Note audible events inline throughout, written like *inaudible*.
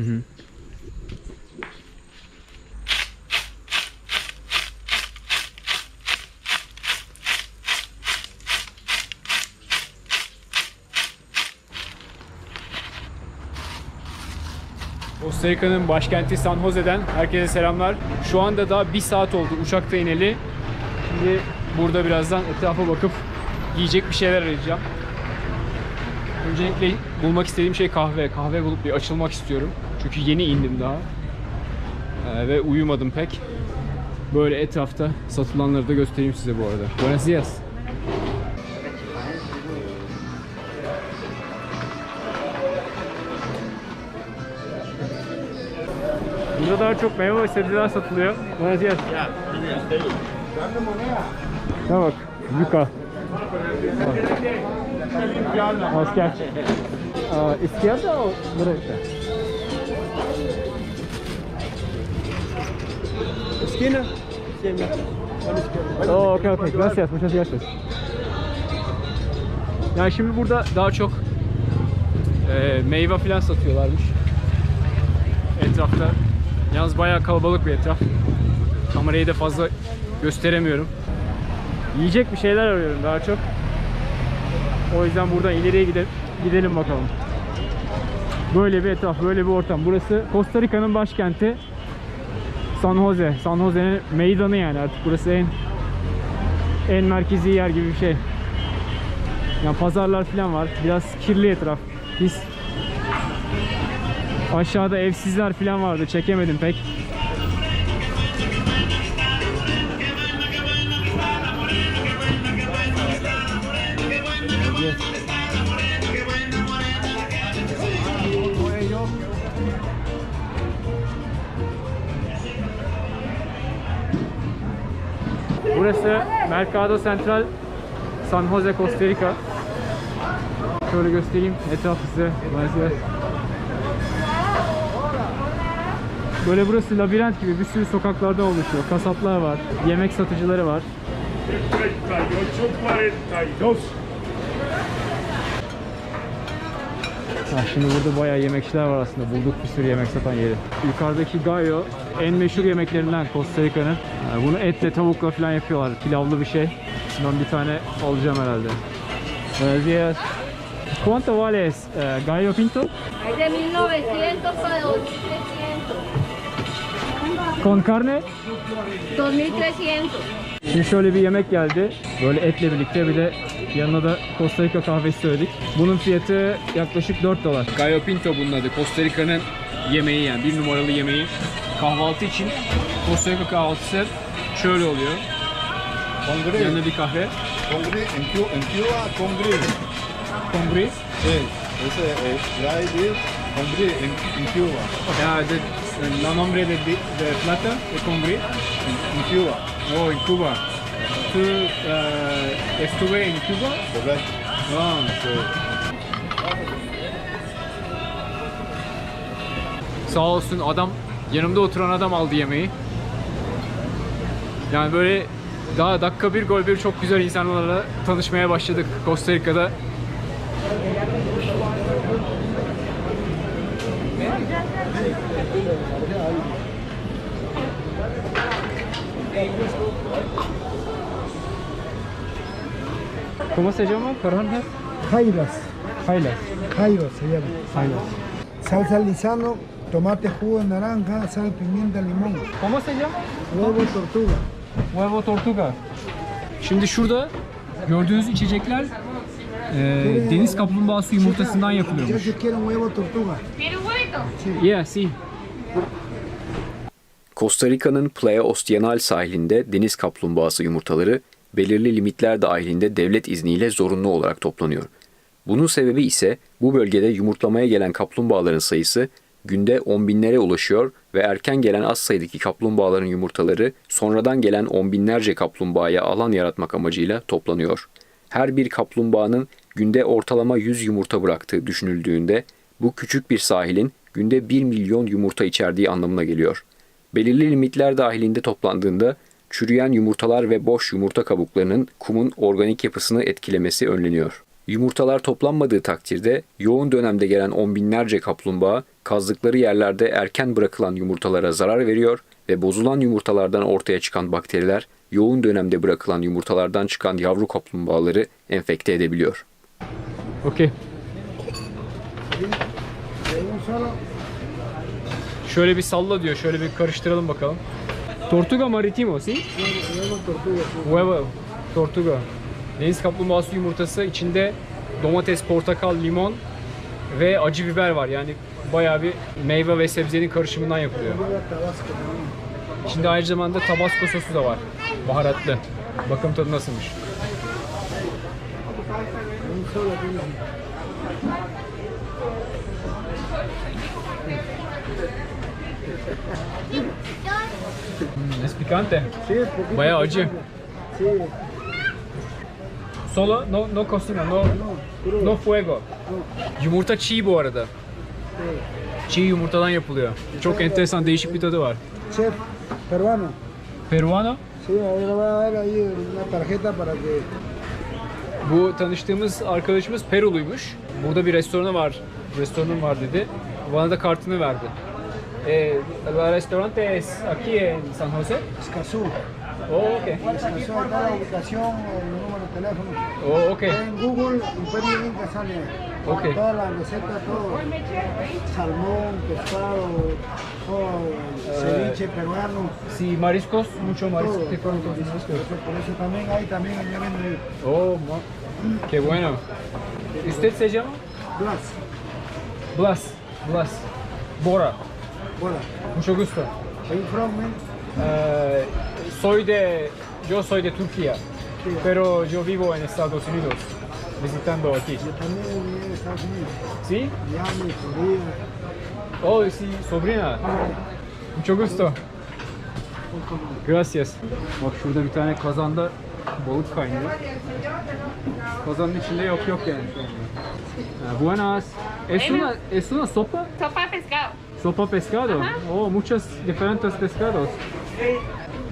Hı hı. Costa Rica'nın başkenti San Jose'den herkese selamlar. Şu anda daha bir saat oldu uçakta ineli. Şimdi burada birazdan etrafa bakıp yiyecek bir şeyler arayacağım. Öncelikle bulmak istediğim şey kahve. Kahve bulup bir açılmak istiyorum. Çünkü yeni indim daha. Ee, ve uyumadım pek. Böyle etrafta satılanları da göstereyim size bu arada. Buenos dias. Burada daha çok meyve ve sebzeler satılıyor. Buenos dias. Ne bak. Yuka. Asker. Aa, izquierda o derecha? Esquina. Oh, okay, okay. Gracias, muchas gracias. Yani şimdi burada daha çok e, meyve falan satıyorlarmış. Etrafta. Yalnız bayağı kalabalık bir etraf. Kamerayı da fazla gösteremiyorum. Yiyecek bir şeyler arıyorum daha çok. O yüzden buradan ileriye gidelim, gidelim bakalım. Böyle bir etraf, böyle bir ortam. Burası Costa Rica'nın başkenti. San Jose. San Jose'nin meydanı yani artık burası en en merkezi yer gibi bir şey. Yani pazarlar falan var. Biraz kirli etraf. Biz aşağıda evsizler falan vardı. Çekemedim pek. Burası Mercado Central San Jose, Costa Rica. Şöyle göstereyim etrafı size. Böyle burası labirent gibi bir sürü sokaklardan oluşuyor. Kasaplar var, yemek satıcıları var. Ha, şimdi burada bayağı yemekçiler var aslında. Bulduk bir sürü yemek satan yeri. Yukarıdaki gallo en meşhur yemeklerinden Costa Rica'nın. Yani bunu etle tavukla falan yapıyorlar. Pilavlı bir şey. Ben bir tane alacağım herhalde. Buenos días. ¿Cuánto vale es, eh, gallo pinto? Hay de 1900 para 2300. Con carne? 2300. Şimdi şöyle bir yemek geldi. Böyle etle birlikte bir de yanına da Costa Rica kahvesi söyledik. Bunun fiyatı yaklaşık 4 dolar. Gallo Pinto bunun adı. Costa Rica'nın yemeği yani bir numaralı yemeği. Kahvaltı için Costa Rica kahvaltısı şöyle oluyor. Congre. Yanında bir kahve. Congre. En Cuba, en Cuba congre. Congre. Sí. Ese es. Hay de congre en, en Cuba. Ya de, la nombre de, de plata de Congre. En, en Cuba. Oh, en Cuba. ¿Tú eh, estuve en Cuba? Correcto. Ah. Sí. Sağ olsun adam yanımda oturan adam aldı yemeği. Yani böyle daha dakika bir gol bir çok güzel insanlarla tanışmaya başladık Costa Rica'da. ¿Cómo se llama? Perdón. Jairas, Hayla. Jairo se llama. Hayla. Salsa lisano, tomate, jugo de naranja, sal, pimienta, limón, ¿Cómo se llama? huevo, tortuga. Huevo tortuga. Şimdi şurada gördüğünüz içecekler e, deniz kaplumbağası yumurtasından yapılıyormuş. Yeah, sí. Costa Rica'nın Playa Ostianal sahilinde deniz kaplumbağası yumurtaları belirli limitler dahilinde devlet izniyle zorunlu olarak toplanıyor. Bunun sebebi ise bu bölgede yumurtlamaya gelen kaplumbağaların sayısı günde on binlere ulaşıyor ve erken gelen az sayıdaki kaplumbağaların yumurtaları sonradan gelen on binlerce kaplumbağaya alan yaratmak amacıyla toplanıyor. Her bir kaplumbağanın günde ortalama 100 yumurta bıraktığı düşünüldüğünde bu küçük bir sahilin günde 1 milyon yumurta içerdiği anlamına geliyor. Belirli limitler dahilinde toplandığında çürüyen yumurtalar ve boş yumurta kabuklarının kumun organik yapısını etkilemesi önleniyor. Yumurtalar toplanmadığı takdirde yoğun dönemde gelen on binlerce kaplumbağa kazdıkları yerlerde erken bırakılan yumurtalara zarar veriyor ve bozulan yumurtalardan ortaya çıkan bakteriler yoğun dönemde bırakılan yumurtalardan çıkan yavru kaplumbağaları enfekte edebiliyor. Okey. Şöyle bir salla diyor. Şöyle bir karıştıralım bakalım. Tortuga maritimo, si? Huevo. Tortuga. Deniz kaplumbağası yumurtası içinde domates, portakal, limon ve acı biber var. Yani bayağı bir meyve ve sebzenin karışımından yapılıyor. İçinde aynı zamanda tabasco sosu da var. Baharatlı. Bakalım tadı nasılmış. Es picante. Sí, poquito Bayağı acı. Sí, Solo no no cocina, no no fuego. Yumurta çiğ bu arada. Çiğ yumurtadan yapılıyor. Çok enteresan değişik bir tadı var. Chef peruano. Peruano. Sí, ahí le voy a dar ahí una tarjeta para que Bu tanıştığımız arkadaşımız Peruluymuş. Burada bir restoranı var. Restoranım var dedi. Bana da kartını verdi. Eh, el restaurante es aquí en San Jose. Escazú. Oh, okay. Escazú, acá la ubicación, el número de teléfono. Oh, okay. En Google, Imperio Inca sale Ok. todas las recetas, todo. Salmón, pescado, todo, ceviche peruano. Sí, mariscos, mucho marisco. Todo, todo, mariscos. por eso- también hay también allá venden Oh, qué bueno. ¿Usted se llama? Blas, Blas. Blas. Bora. Hola. Mucho gusto. Are you from man? Eh, soy de, yo soy de Turquía, Sí. pero yo vivo en Estados Unidos, visitando aquí. Yo también viví en Estados Unidos. ¿Sí? Miami, Florida. Oh, sí, sobrina. Mucho gusto. Gracias. Bak şurada bir tane kazanda balık kaynıyor. Kazanın içinde yok yok yani. Ha, buenas. Es una, es una sopa? Sopa de pescado. Sopa pescado. Oh, muchos diferentes pescados.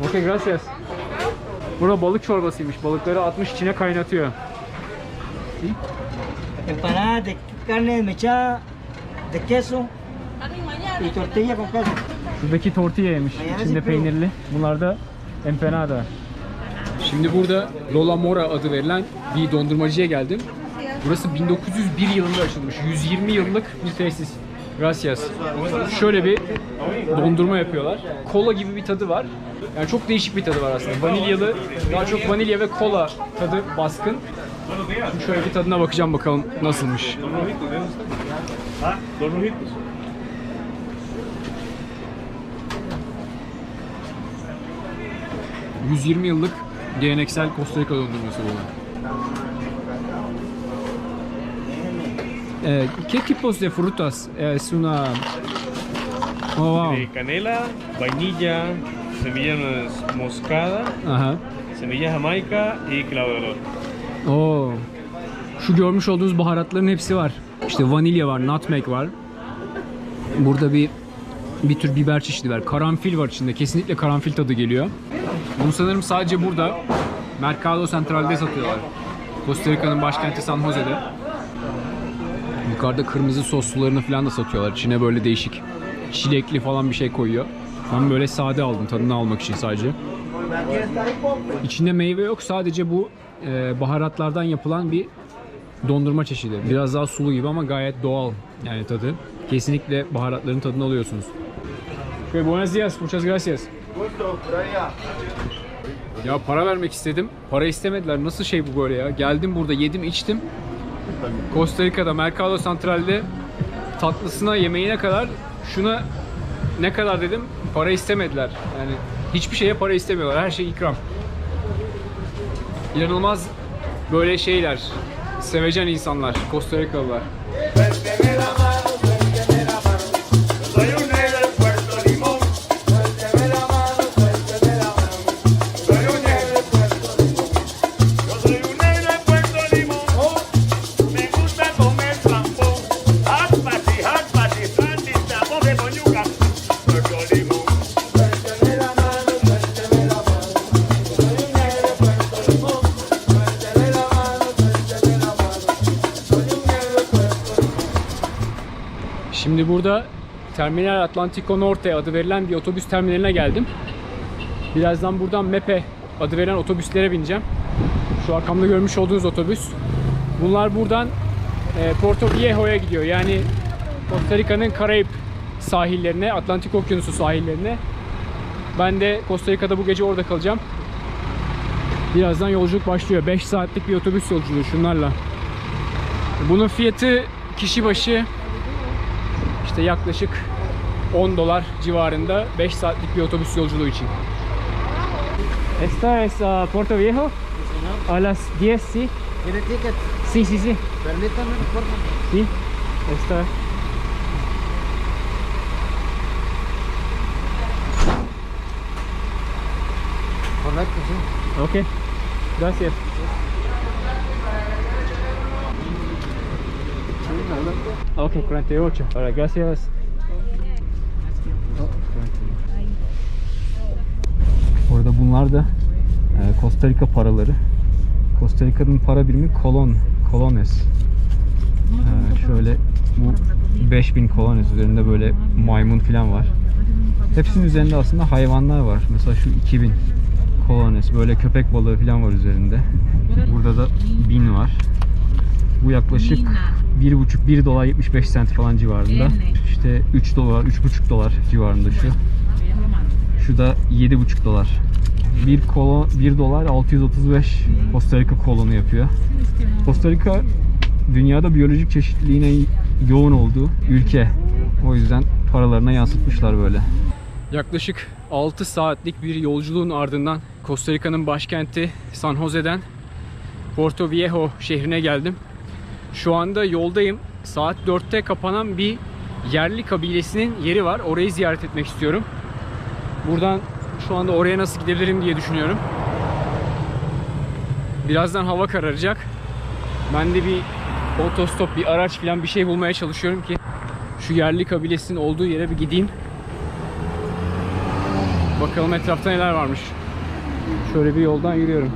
Ok, gracias. Burada balık çorbasıymış. Balıkları atmış içine kaynatıyor. empanadas de carne desmechada, de queso y tortilla con queso. Şuradaki tortilla'ymış. içinde peynirli. Bunlar da empanada. Şimdi burada Lola Mora adı verilen bir dondurmacıya geldim. Burası 1901 yılında açılmış. 120 yıllık bir tesis. Gracias. Şöyle bir dondurma yapıyorlar. Kola gibi bir tadı var. Yani çok değişik bir tadı var aslında. Vanilyalı, daha çok vanilya ve kola tadı baskın. Şimdi şöyle bir tadına bakacağım bakalım nasılmış. Ah, dos rojitos. Hı. 120 yıllık geleneksel Costa Rica dondurması bu. Eh, ¿Qué tipos de frutas es una? Oh, wow. de canela, vainilla, semilla moscada, Aha. semilla jamaica y clavo de olor. Oo. Şu görmüş olduğunuz baharatların hepsi var. İşte vanilya var, nutmeg var. Burada bir bir tür biber çeşidi var. Karanfil var içinde. Kesinlikle karanfil tadı geliyor. Bunu sanırım sadece burada Mercado Central'de satıyorlar. Costa Rica'nın başkenti San Jose'de. Yukarıda kırmızı soslularını falan da satıyorlar. İçine böyle değişik çilekli falan bir şey koyuyor. Ben böyle sade aldım tadını almak için sadece. İçinde meyve yok. Sadece bu e, baharatlardan yapılan bir dondurma çeşidi. Biraz daha sulu gibi ama gayet doğal yani tadı. Kesinlikle baharatların tadını alıyorsunuz. Okay, buenos días. Muchas gracias. Ya para vermek istedim. Para istemediler. Nasıl şey bu böyle ya? Geldim burada yedim içtim. Costa Rica'da Mercado Central'de tatlısına yemeğine kadar şuna ne kadar dedim para istemediler. Yani hiçbir şeye para istemiyorlar. Her şey ikram. İnanılmaz böyle şeyler. Sevecen insanlar. Costa Rikalılar. Soy burada Terminal Atlantico Norte adı verilen bir otobüs terminaline geldim. Birazdan buradan MEPE adı verilen otobüslere bineceğim. Şu arkamda görmüş olduğunuz otobüs. Bunlar buradan e, Porto Viejo'ya gidiyor. Yani Costa Rica'nın Karayip sahillerine, Atlantik Okyanusu sahillerine. Ben de Costa Rica'da bu gece orada kalacağım. Birazdan yolculuk başlıyor. 5 saatlik bir otobüs yolculuğu şunlarla. Bunun fiyatı kişi başı işte yaklaşık 10 dolar civarında 5 saatlik bir otobüs yolculuğu için. Esta es uh, Puerto Viejo a las 10, sí? ¿Tiene ticket? Sí, sí, sí. Permítame, por favor. Sí, esta. Correcto, sí. Ok, gracias. Ok, 48. Ahora, gracias. Orada bunlar da e, Costa Rica paraları. Costa Rica'nın para birimi kolon, kolones. E, şöyle bu 5000 kolones üzerinde böyle maymun falan var. Hepsinin üzerinde aslında hayvanlar var. Mesela şu 2000 kolones böyle köpek balığı falan var üzerinde. Burada da 1000 var. Bu yaklaşık 1,5 1 dolar 75 sent falan civarında. İşte 3 dolar 3,5 dolar civarında şu. Şu da 7,5 dolar. 1 kolon 1 dolar 635 Costa Rica kolonu yapıyor. Costa Rica dünyada biyolojik çeşitliliğine yoğun olduğu ülke. O yüzden paralarına yansıtmışlar böyle. Yaklaşık 6 saatlik bir yolculuğun ardından Costa Rica'nın başkenti San Jose'den Puerto Viejo şehrine geldim. Şu anda yoldayım. Saat 4'te kapanan bir yerli kabilesinin yeri var. Orayı ziyaret etmek istiyorum. Buradan şu anda oraya nasıl gidebilirim diye düşünüyorum. Birazdan hava kararacak. Ben de bir otostop, bir araç falan bir şey bulmaya çalışıyorum ki şu yerli kabilesinin olduğu yere bir gideyim. Bakalım etrafta neler varmış. Şöyle bir yoldan yürüyorum.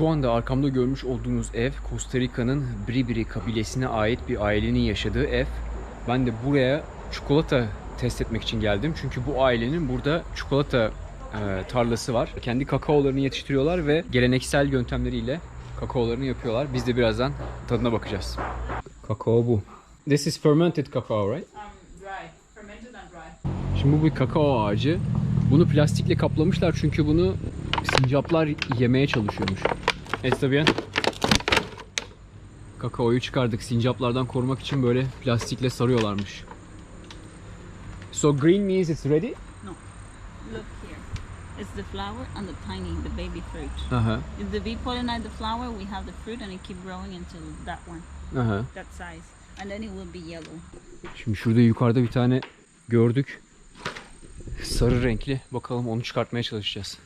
Şu anda arkamda görmüş olduğunuz ev Costa Rica'nın Bribri kabilesine ait bir ailenin yaşadığı ev. Ben de buraya çikolata test etmek için geldim. Çünkü bu ailenin burada çikolata e, tarlası var. Kendi kakaolarını yetiştiriyorlar ve geleneksel yöntemleriyle kakaolarını yapıyorlar. Biz de birazdan tadına bakacağız. Kakao bu. This is fermented cacao, right? Şimdi bu bir kakao ağacı. Bunu plastikle kaplamışlar çünkü bunu sincaplar yemeye çalışıyormuş. Está bien. Kakaoyu çıkardık. Sincaplardan korumak için böyle plastikle sarıyorlarmış. So green means it's ready? Look here. It's the flower and the tiny, the baby fruit. Aha. If the bee pollinate the flower, we have the fruit and it keep growing until that one, Aha. that size. And then it will be yellow. Şimdi şurada yukarıda bir tane gördük. Sarı renkli. Bakalım onu çıkartmaya çalışacağız.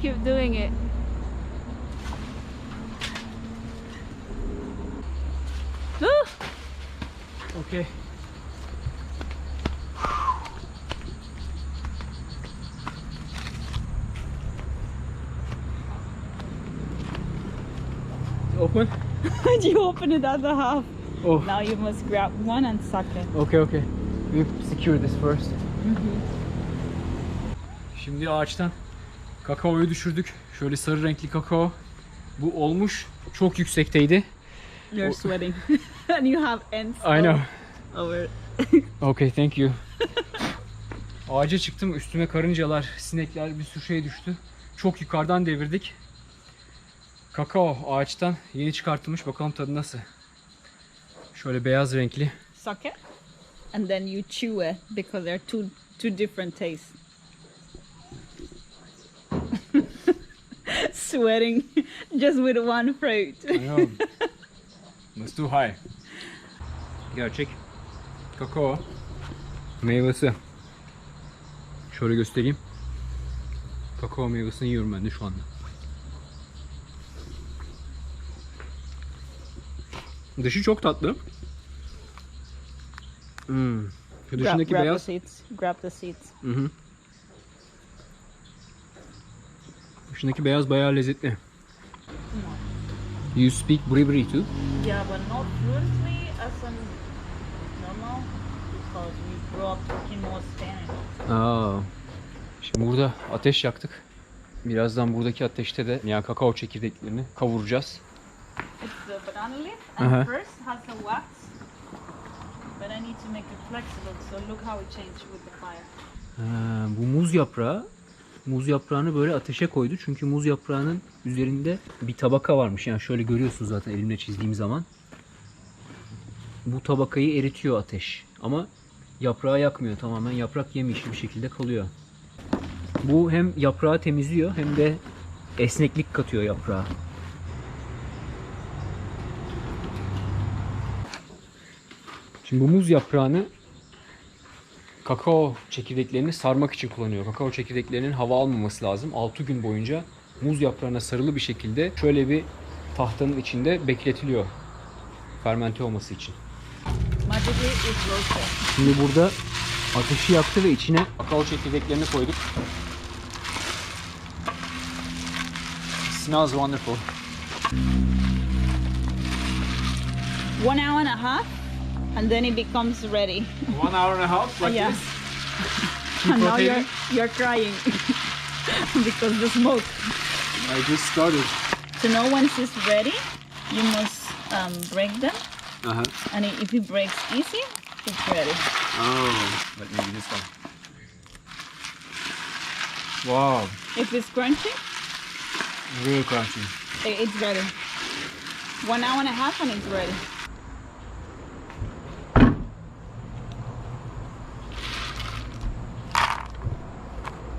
Keep doing it. *gasps* Okay. Open? *laughs* you open it at the half. Oh, Now you must grab one and suck it. okay okay. We secure this first. Mm-hmm. Şimdi ağaçtan kakaoyu düşürdük. Şöyle sarı renkli kakao. Bu olmuş. Çok yüksekteydi. You're sweating. *laughs* and you have ends I know. over. *laughs* Okay, thank you. Ağaca çıktım. Üstüme karıncalar, sinekler bir sürü şey düştü. Çok yukarıdan devirdik. Kakao ağaçtan yeni çıkartılmış. Bakalım tadı nasıl. Şöyle beyaz renkli. İt. And then you chew it because they're two two different tastes. Sweating *laughs* just with one fruit. It's too high. Gerçek kakao meyvesi. Şöyle göstereyim. Kakao meyvesini yiyorum ben de şu anda. Dışı çok tatlı. Hmm. Şu grab, dışındaki grab beyaz. the seeds. Grab the seeds. Hı hı. Dışındaki beyaz bayağı lezzetli. You speak Bribri too? Yeah, but not fluently as in normal because we grew up talking more Spanish. Aa. Şimdi burada ateş yaktık. Birazdan buradaki ateşte de yani kakao çekirdeklerini kavuracağız. It's the banana leaf and Uh-huh. first has a wax. But I need to make it flexible, so look how it changed with the fire. Ha, bu muz yaprağı. Muz yaprağını böyle ateşe koydu. Çünkü muz yaprağının üzerinde bir tabaka varmış. Yani şöyle görüyorsunuz zaten elimle çizdiğim zaman. Bu tabakayı eritiyor ateş. Ama yaprağı yakmıyor. Tamamen yaprak yemişli bir şekilde kalıyor. Bu hem yaprağı temizliyor hem de esneklik katıyor yaprağa. Şimdi bu muz yaprağını kakao çekirdeklerini sarmak için kullanıyor. Kakao çekirdeklerinin hava almaması lazım. 6 gün boyunca muz yaprağına sarılı bir şekilde şöyle bir tahtanın içinde bekletiliyor. Fermente olması için. Şimdi burada ateşi yaktı ve içine kakao çekirdeklerini koyduk. Smells wonderful. One hour and a half, and then it becomes ready. *laughs* One hour and a half like yes. this. *laughs* And now you're you're crying *laughs* because the smoke. I just started. To know once it's ready, you must um, break them, Aha. and i- if it breaks easy, it's ready. Oh. Let me do this one. Wow. If it's crunchy, Real crunchy. it's ready. One hour and a half, and it's ready.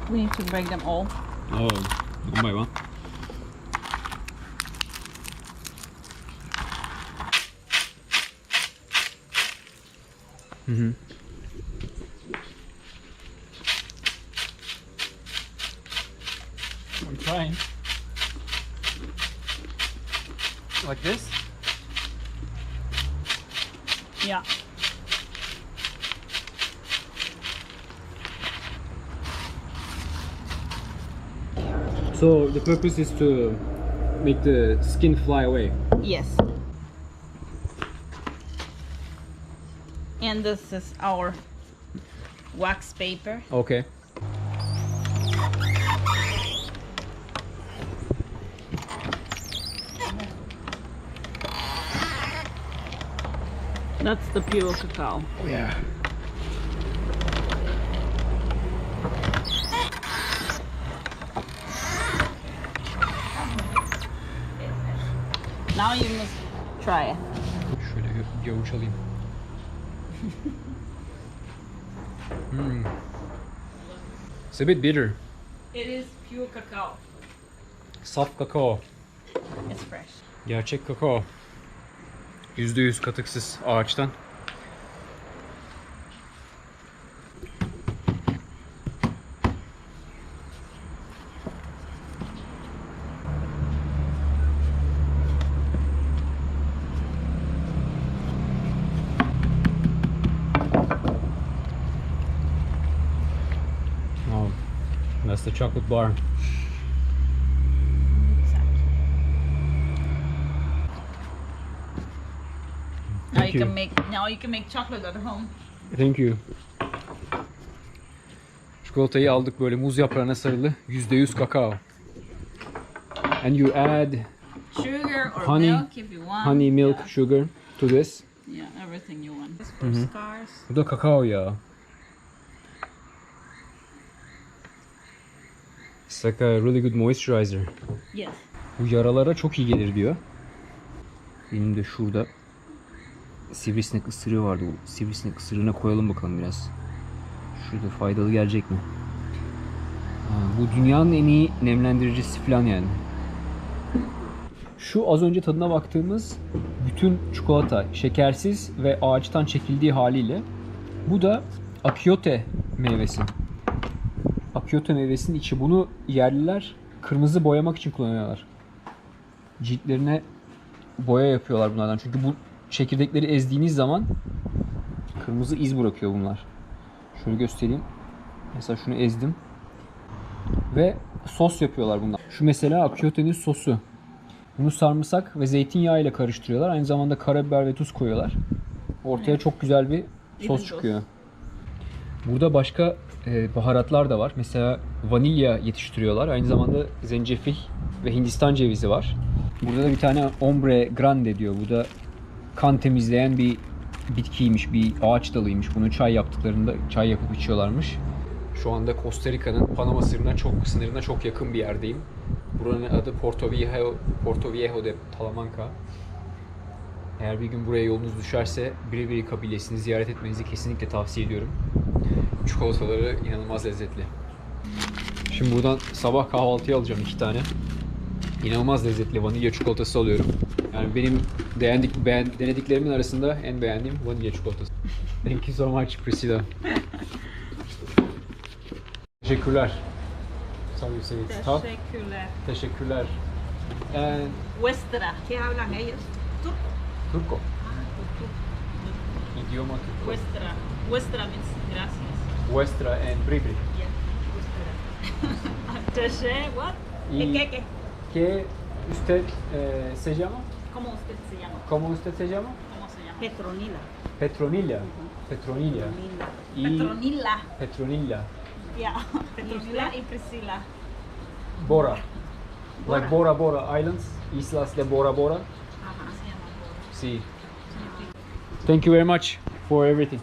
We need to break them all. Oh, one by one. Mhm. I'm trying. Like this? Yeah. So the purpose is to make the skin fly away. Yes. And this is our wax paper. Okay. That's the pure cacao. Yeah. Try it. Şöyle gö- gavuç alayım. Hmm. It's a bit bitter. It is pure cacao. Saf kakao. It's fresh. Gerçek kakao. %100 katıksız ağaçtan. Oh, that's the chocolate bar. Now you, you. can make now you can make chocolate at home. Thank you. Çikolatayı aldık böyle muz yaprağına sarılı %100 kakao. And you add Sugar or Honey- milk if you want. honey, milk, Yeah, sugar to this. yeah everything you want. It's for scars. Bu da kakao yağı. It's like a really good moisturizer. Yes. Bu yaralara çok iyi gelir diyor. Benim de şurada sivrisinek ısırığı vardı. Bu sivrisinek ısırığına koyalım bakalım biraz. Şurada faydalı gelecek mi? Ha, bu dünyanın en iyi nemlendiricisi falan yani. Şu az önce tadına baktığımız bütün çikolata şekersiz ve ağaçtan çekildiği haliyle. Bu da akiote meyvesi. Akiote meyvesinin içi. Bunu yerliler kırmızı boyamak için kullanıyorlar. Ciltlerine boya yapıyorlar bunlardan. Çünkü bu çekirdekleri ezdiğiniz zaman kırmızı iz bırakıyor bunlar. Şöyle göstereyim. Mesela şunu ezdim. Ve sos yapıyorlar bunlar. Şu mesela akiotenin sosu. Bunu sarımsak ve zeytinyağı ile karıştırıyorlar. Aynı zamanda karabiber ve tuz koyuyorlar. Ortaya çok güzel bir sos çıkıyor. Burada başka e, baharatlar da var. Mesela vanilya yetiştiriyorlar. Aynı zamanda zencefil ve Hindistan cevizi var. Burada da bir tane ombre grande diyor. Bu da kan temizleyen bir bitkiymiş, bir ağaç dalıymış. Bunu çay yaptıklarında çay yapıp içiyorlarmış. Şu anda Costa Rica'nın Panama sınırına çok sınırına çok yakın bir yerdeyim. Buranın adı Porto Viejo, Porto Viejo de Talamanca. Eğer bir gün buraya yolunuz düşerse Biribiri kabilesini ziyaret etmenizi kesinlikle tavsiye ediyorum. Çikolataları inanılmaz lezzetli. Şimdi buradan sabah kahvaltıya alacağım iki tane. İnanılmaz lezzetli vanilya çikolatası alıyorum. Yani benim beğendik, beğen, denediklerimin arasında en beğendiğim vanilya çikolatası. *laughs* Thank you so much Priscilla. Teşekkürler. Sorry say it's tough. Teşekkürler. Teşekkürler. And Vuestra. ¿Qué hablan ellos? Turco. Idioma turco. Vuestra. Vuestra means gracias. Vuestra and Bribri. Yeah. Vuestra. What? Y- ¿Qué, qué? ¿Qué usted eh, se llama? ¿Cómo usted se llama? ¿Cómo usted se llama? ¿Cómo se llama? Petronila. Petronilla. Petronilla. Y Petronila. Petronilla. Yeah. *laughs* Petronila y Priscila. Bora. Like Bora Bora Islands. Islas de Bora Bora. Ajá. Se llama Bora. Sí. Thank you very much for everything.